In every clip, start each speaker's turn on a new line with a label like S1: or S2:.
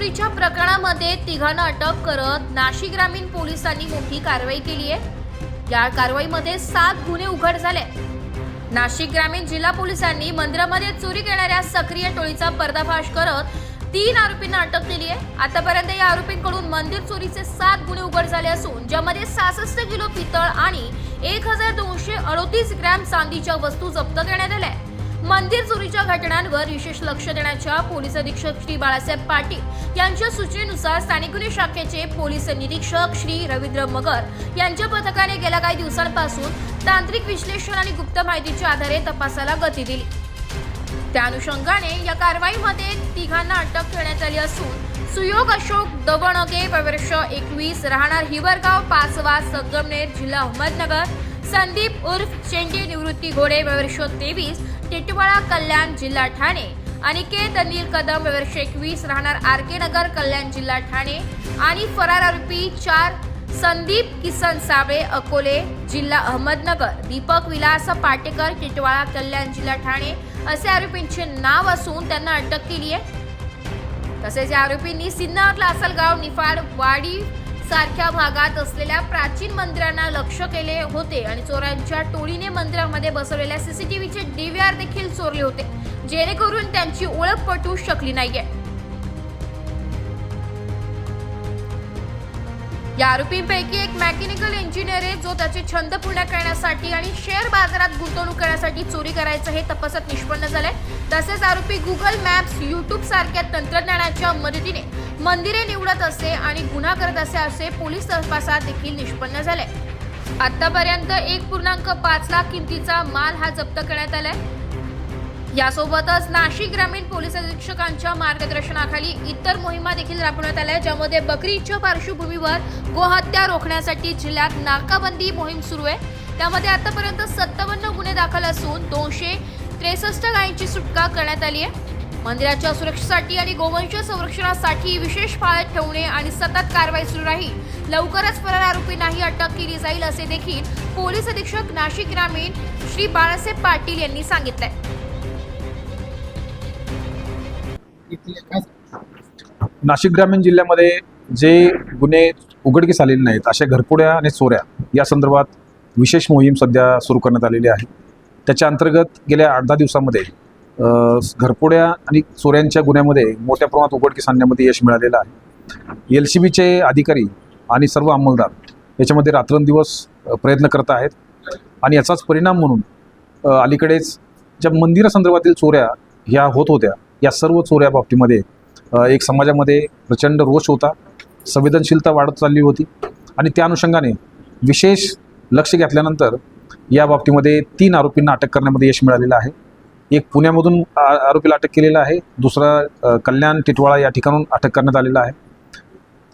S1: चोरीच्या प्रकरणामध्ये तिघांना अटक करत नाशिक ग्रामीण पोलिसांनी मोठी कारवाई केली आहे. या कारवाईमध्ये सात गुन्हे उघड झाले. नाशिक ग्रामीण जिल्हा पोलिसांनी मंदिरामध्ये चोरी करणाऱ्या सक्रिय टोळीचा पर्दाफाश करत तीन आरोपींना अटक केली आहे. आतापर्यंत या आरोपींकडून मंदिर चोरीचे सात गुन्हे उघड झाले असून ज्यामध्ये सहासष्ट किलो पितळ आणि एक हजार दोनशे अडोतीस ग्रॅम चांदीच्या वस्तू जप्त करण्यात आल्या मंदिर चोरीच्या घटनांवर विशेष लक्ष देण्याच्या पोलीस अधीक्षक श्री बाळासाहेब पाटील यांच्या सूचनेनुसार स्थानिक गुन्हे शाखेचे पोलीस निरीक्षक श्री रवींद्र मगर यांच्या पथकाने गेल्या काही दिवसांपासून तांत्रिक विश्लेषण आणि गुप्त माहितीच्या आधारे तपासाला गती दिली. त्या अनुषंगाने या कारवाईमध्ये तिघांना अटक करण्यात आली असून सुयोग अशोक दवणगे वर्ष एकवीस राहणार हिवरगाव पाचवा संगमनेर जिल्हा अहमदनगर संदीप उर्फ चेंडी निवृत्ती घोडे वर्ष तेवीस टिटवाळा कल्याण जिल्हा ठाणे. अनिकेत अनिल कदम वर्ष एकवीस राहणार आर के नगर कल्याण जिल्हा ठाणे. आणि फरार आरोपी चार संदीप किसन साबळे अकोले जिल्हा अहमदनगर. दीपक विलास पाटेकर टिटवाळा कल्याण जिल्हा ठाणे. असे आरोपींचे नाव असून त्यांना अटक केली आहे. तसेच या आरोपींनी सिन्नर लासलगाव निफाड वाडी सारख्या भागात असलेल्या प्राचीन मंदिरांना लक्ष केले होते आणि चोरांच्या टोळीने मंदिरामध्ये बसवलेल्या सीसीटीव्हीचे डीव्हीआर देखील चोरले होते. जेणेकरून त्यांची ओळख पटू शकली नाहीये. या आरोपींपैकी एक मेकॅनिकल इंजिनियर आहे जो त्याचे छंद पूर्ण करण्यासाठी आणि शेअर बाजारात गुंतवणूक करण्यासाठी चोरी करायचं हे तपासात निष्पन्न झालंय. तसेच आरोपी गुगल मॅप्स युट्यूब सारख्या तंत्रज्ञानाच्या मदतीने मंदिरे निवडत असे आणि गुन्हा करत असे असे पोलीस तपासात देखील निष्पन्न झाले आतापर्यंत एक पूर्णांक पाच लाख किमतीचा माल हा जप्त करण्यात आलाय. यासोबतच नाशिक ग्रामीण पोलीस अधीक्षकांच्या मार्गदर्शनाखाली इतर मोहिमा देखील राबवण्यात आल्या ज्यामध्ये बकरीच्या पार्श्वभूमीवर गोहत्या रोखण्यासाठी जिल्ह्यात नाकाबंदी मोहीम सुरू आहे. त्यामध्ये आतापर्यंत सत्तावन्न गुन्हे दाखल असून दोनशे त्रेसष्ट गायींची सुटका करण्यात आली आहे. मंदिराच्या सुरक्षेसाठी आणि गोवंश संरक्षणासाठी विशेष पाळत ठेवणे आणि सतत कारवाई सुरू राहील लवकरच फरार आरोपींनाही अटक केली जाईल असे देखील पोलीस अधीक्षक नाशिक ग्रामीण श्री बाळासाहेब पाटील यांनी सांगितलंय.
S2: नाशिक ग्रामीण जिल्ह्यामध्ये जे गुन्हे उघडकीस आलेले नाहीत अशा घरपुड्या आणि चोऱ्या या संदर्भात विशेष मोहीम सध्या सुरू करण्यात आलेली आहे. त्याच्या अंतर्गत गेल्या आठ दहा दिवसामध्ये घरपोड्या घरपुड्या आणि चोऱ्यांच्या गुन्ह्यामध्ये मोठ्या प्रमाणात उघडकीस आणण्यामध्ये यश मिळालेलं आहे. एल सी बीचे अधिकारी आणि सर्व अंमलदार याच्यामध्ये रात्रंदिवस प्रयत्न करत आहेत आणि याचाच परिणाम म्हणून अलीकडेच ज्या मंदिरासंदर्भातील चोऱ्या ह्या होत होत्या या सर्व चोऱ्या बाबतीमध्ये एक समाजामध्ये प्रचंड रोष होता संवेदनशीलता वाढत चालली होती आणि त्या अनुषंगाने विशेष लक्ष घेतल्यानंतर या बाबतीमध्ये तीन आरोपींना अटक करण्यामध्ये यश मिळालेलं आहे. एक पुण्यामधून आरोपीला अटक केलेलं आहे दुसरा कल्याण टिटवाळा या ठिकाणून अटक करण्यात आलेला आहे.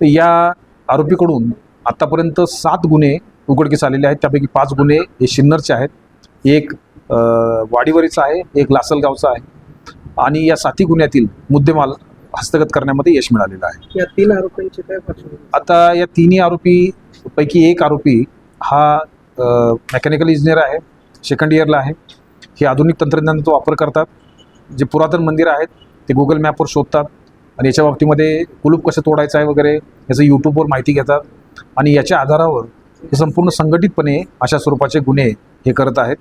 S2: तर या आरोपीकडून आत्तापर्यंत सात गुन्हे उघडकीस आलेले आहेत त्यापैकी पाच गुन्हे हे सिन्नरचे आहेत. एक वाडीवरीचा आहे एक लासलगावचा आहे. आणि या साती गुन्ह्यातील मुद्देमाल हस्तगत करण्यामध्ये यश मिळालेलं आहे.
S3: या तीन आरोपींची काय पार्श्वभूमी
S2: आता या तिन्ही आरोपी पैकी एक आरोपी हा मेकॅनिकल इंजिनियर आहे सेकंड इयरला आहे. हे आधुनिक तंत्रज्ञानाचा वापर करतात. जे पुरातन मंदिर आहेत ते गुगल मॅपवर शोधतात आणि याच्या बाबतीमध्ये कुलूप कसं तोडायचं आहे वगैरे याचं यूट्यूबवर माहिती घेतात आणि याच्या आधारावर हे संपूर्ण संघटितपणे अशा स्वरूपाचे गुन्हे हे करत आहेत.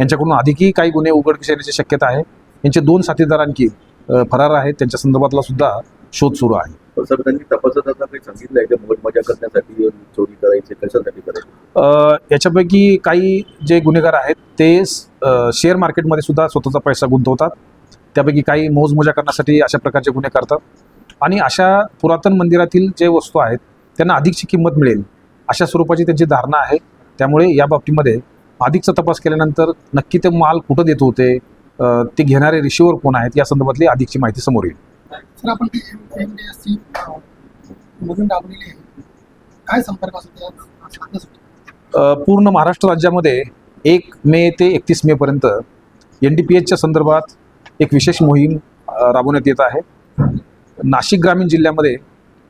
S2: यांच्याकडून अधिकही काही गुन्हे उघडकीस येण्याची शक्यता आहे. यांचे दोन साथीदार आणखी फरार आहेत. त्यांच्या संदर्भातला सुद्धा शोध सुरू आहे.
S4: पण सर त्यांनी तपासात आता काही सांगितलंय की? मोज मजा करण्यासाठी चोरी करायची कशासाठी करायची?
S2: अ, याच्यापैकी काही जे गुन्हेगार आहेत ते शेअर मार्केटमध्ये सुद्धा स्वतःचा पैसा गुंतवतात. त्यापैकी काही मोजमोजा करण्यासाठी अशा प्रकारचे गुन्हे करतात. आणि अशा पुरातन मंदिरातील जे वस्तू आहेत त्यांना अधिकची किंमत मिळेल अशा स्वरूपाची त्यांची धारणा आहे. त्यामुळे या बाबतीमध्ये अधिकचा तपास केल्यानंतर नक्की ते माल कुठं देत होते ते घेणारे रिशिवर कोण आहेत या संदर्भातली अधिकची माहिती समोर येईल.
S5: सर आपण काय संपर्क
S2: पूर्ण महाराष्ट्र राज्यामध्ये एक मे ते एकतीस मेपर्यंत एन डी पी एचच्या संदर्भात एक विशेष मोहीम राबवण्यात येत आहे. नाशिक ग्रामीण जिल्ह्यामध्ये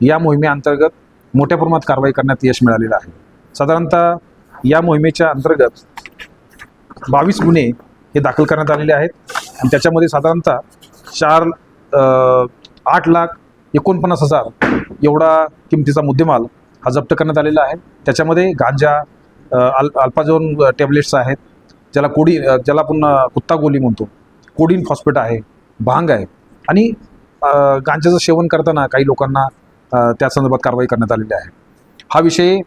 S2: या मोहिमेअंतर्गत मोठ्या प्रमाणात कारवाई करण्यात यश मिळालेलं आहे. साधारणतः या मोहिमेच्या अंतर्गत बावीस गुन्हे हे दाखल करण्यात आलेले आहेत. आणि त्याच्यामध्ये साधारणतः चार आठ लाख एकोणपन्नास हजार एवढा किमतीचा मुद्देमाल हा जप्त करण्यात आलेला आहे. त्याच्यामध्ये गांजा अल अल्पाझोन टॅबलेट्स आहेत ज्याला कोडी ज्याला आपण कुत्ता गोली म्हणतो. कोडीन फॉस्फेट आहे भांग आहे आणि गांजाचं सेवन करताना काही लोकांना त्या संदर्भात कारवाई करण्यात आलेली आहे. हा विषय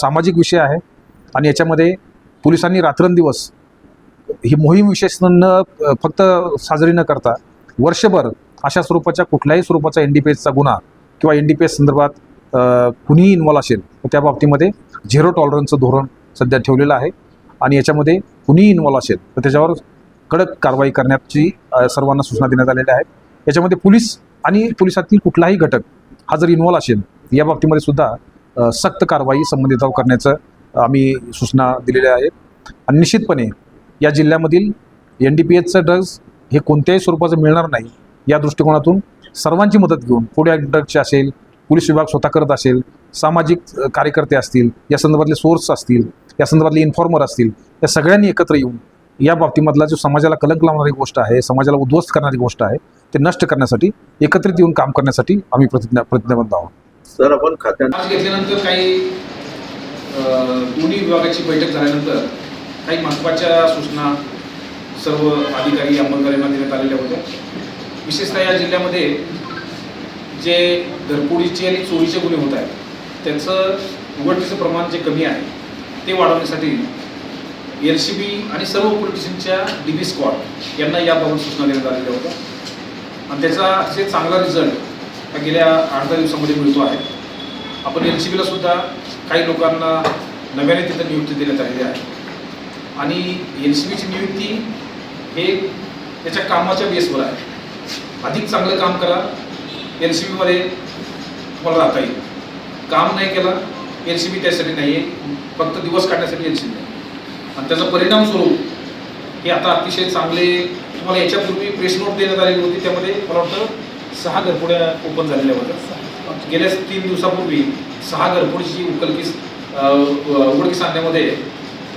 S2: सामाजिक विषय आहे आणि याच्यामध्ये पोलिसांनी रात्रंदिवस ही मोहीम विशेष न फक्त साजरी न करता वर्षभर अशा स्वरूपाच्या कुठल्याही स्वरूपाचा एन डी पी एसचा गुन्हा किंवा एन डी पी एस संदर्भात कुणीही इन्व्हॉल्व असेल तर त्या बाबतीमध्ये झिरो टॉलरन्सचं धोरण सध्या ठेवलेलं आहे. आणि याच्यामध्ये कुणीही इन्वॉल्व असेल तर त्याच्यावर कडक कारवाई करण्याची सर्वांना सूचना देण्यात आलेल्या आहेत. याच्यामध्ये पोलीस आणि पोलिसातील कुठलाही घटक हा जर इन्वॉल्व असेल या बाबतीमध्ये सुद्धा सक्त कारवाई संबंधितावर करण्याचं आम्ही सूचना दिलेल्या आहेत. आणि निश्चितपणे या जिल्ह्यामधील एन डी पी एचचं ड्रग्ज हे कोणत्याही स्वरूपाचं मिळणार नाही या दृष्टिकोनातून सर्वांची मदत घेऊन पुढे ड्रग्जचे असेल पोलीस विभाग स्वतः करत असेल सामाजिक कार्यकर्ते असतील या संदर्भातले सोर्स असतील या संदर्भातले इन्फॉर्मर असतील या सगळ्यांनी एकत्र येऊन या बाबतीमधला जो समाजाला कलंक लावणारी गोष्ट आहे समाजाला उद्ध्वस्त करणारी गोष्ट आहे ते नष्ट करण्यासाठी एकत्रित येऊन काम करण्यासाठी आम्ही प्रतिज्ञा प्रतिज्ञाबद्ध आहोत.
S4: सर आपण खात्यात
S6: आज घेतल्यानंतर काही दोन्ही विभागाची बैठक झाल्यानंतर काही महत्त्वाच्या सूचना सर्व अधिकारी अंमलदारांना देण्यात आलेल्या होत्या. विशेषतः या जिल्ह्यामध्ये जे घरपोडीचे आणि चोरीचे गुन्हे होत आहेत त्याचं उघडकीचं प्रमाण जे कमी आहे ते वाढवण्यासाठी एल सी बी आणि सर्व पोलिटिशियनच्या डी बी स्क्वॉड यांना याबाबत सूचना देण्यात आलेल्या होत्या. आणि त्याचा अतिशय चांगला रिझल्ट हा गेल्या आठ दहा दिवसामध्ये मिळतो आहे. आपण एल सी बीला सुद्धा काही लोकांना नव्याने तिथं नियुक्ती देण्यात आलेली आहे. आणि एल सी बीची नियुक्ती हे त्याच्या कामाच्या बेसवर आहे. अधिक चांगलं काम करा एल सी बीमध्ये तुम्हाला राहता येईल. काम नाही केलं एल सी बी त्यासाठी नाही आहे फक्त दिवस काढण्यासाठी एल सी बी आणि त्याचा परिणाम स्वरूप हे आता अतिशय चांगले तुम्हाला याच्यापूर्वी प्रेस नोट देण्यात आलेली होती त्यामध्ये मला वाटतं सहा घरपुड्या ओपन झालेल्या होत्या. गेल्या तीन दिवसापूर्वी सहा घरपुडीची उकलकीस उघडकीस आणण्यामध्ये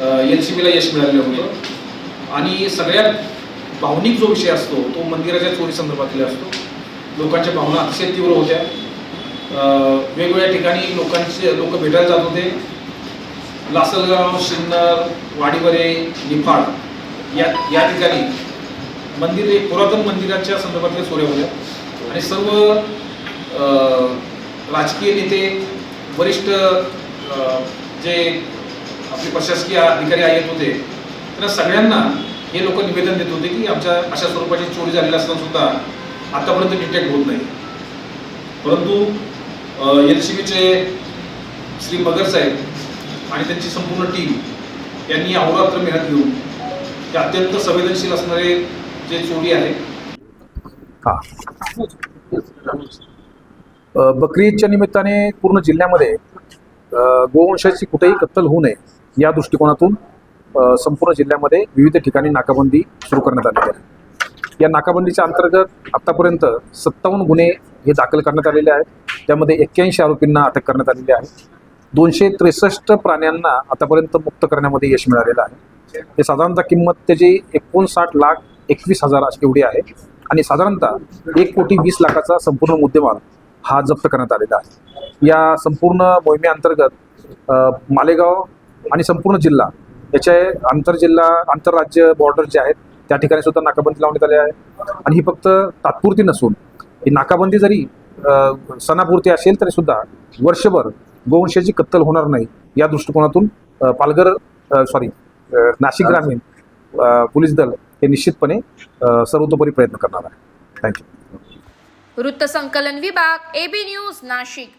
S6: एन सी बीला यश मिळालेलं होतं. आणि सगळ्यात भावनिक जो विषय असतो तो मंदिराच्या चोरी संदर्भातील असतो. लोकांच्या भावना अतिशय तीव्र होत्या. वेगवेगळ्या ठिकाणी लोकांचे लोक भेटायला जात होते. लासलगाव सिन्नर वाडीवरे निफाड या या ठिकाणी मंदिर पुरातन मंदिराच्या संदर्भातल्या चोऱ्या होत्या. आणि सर्व राजकीय नेते वरिष्ठ जे आपले प्रशासकीय अधिकारी येत होते. तर सगळ्यांना हे लोक निवेदन देत होते की आमच्या अशा स्वरूपाची चोरी झालेली असताना सुद्धा आतापर्यंत डिटेक्ट होत नाही. परंतु एल सी बीचे श्री मगर साहेब आणि त्यांची संपूर्ण टीम यांनी अहोरात्र मेहनत घेऊन ते अत्यंत संवेदनशील असणारे जे चोरी आहे.
S2: बकरी ईदच्या निमित्ताने पूर्ण जिल्ह्यामध्ये गोवंशाची कुठेही कत्तल होऊ नये. या दृष्टिकोनातून संपूर्ण जिल्ह्यामध्ये विविध ठिकाणी नाकाबंदी सुरू करण्यात आलेली आहे. या नाकाबंदीच्या अंतर्गत आत्तापर्यंत सत्तावन्न गुन्हे हे दाखल करण्यात आलेले आहेत. त्यामध्ये एक्क्याऐंशी आरोपींना अटक करण्यात आलेली आहे. दोनशे त्रेसष्ट प्राण्यांना आतापर्यंत मुक्त करण्यामध्ये यश मिळालेलं आहे. हे साधारणतः किंमत त्याची एकोणसाठ लाख एकवीस हजार एवढी आहे आणि साधारणतः एक कोटी वीस लाखाचा संपूर्ण मुद्देमाल हा जप्त करण्यात आलेला आहे. या संपूर्ण मोहिमेअंतर्गत मालेगाव आणि संपूर्ण जिल्हा. याचे आंतरजिल्हा आंतरराज्य बॉर्डर जे आहेत त्या ठिकाणी सुद्धा नाकाबंदी लावण्यात आली आहे. आणि ही फक्त तात्पुरती नसून ही नाकाबंदी जरी सणापुरती असेल तरी सुद्धा वर्षभर गोवंशाची कत्तल होणार नाही या दृष्टिकोनातून पालघर सॉरी नाशिक ग्रामीण पोलीस दल हे निश्चितपणे सर्वतोपरी प्रयत्न करणार आहे. थँक्यू
S1: वृत्तसंकलन विभाग एबी न्यूज नाशिक.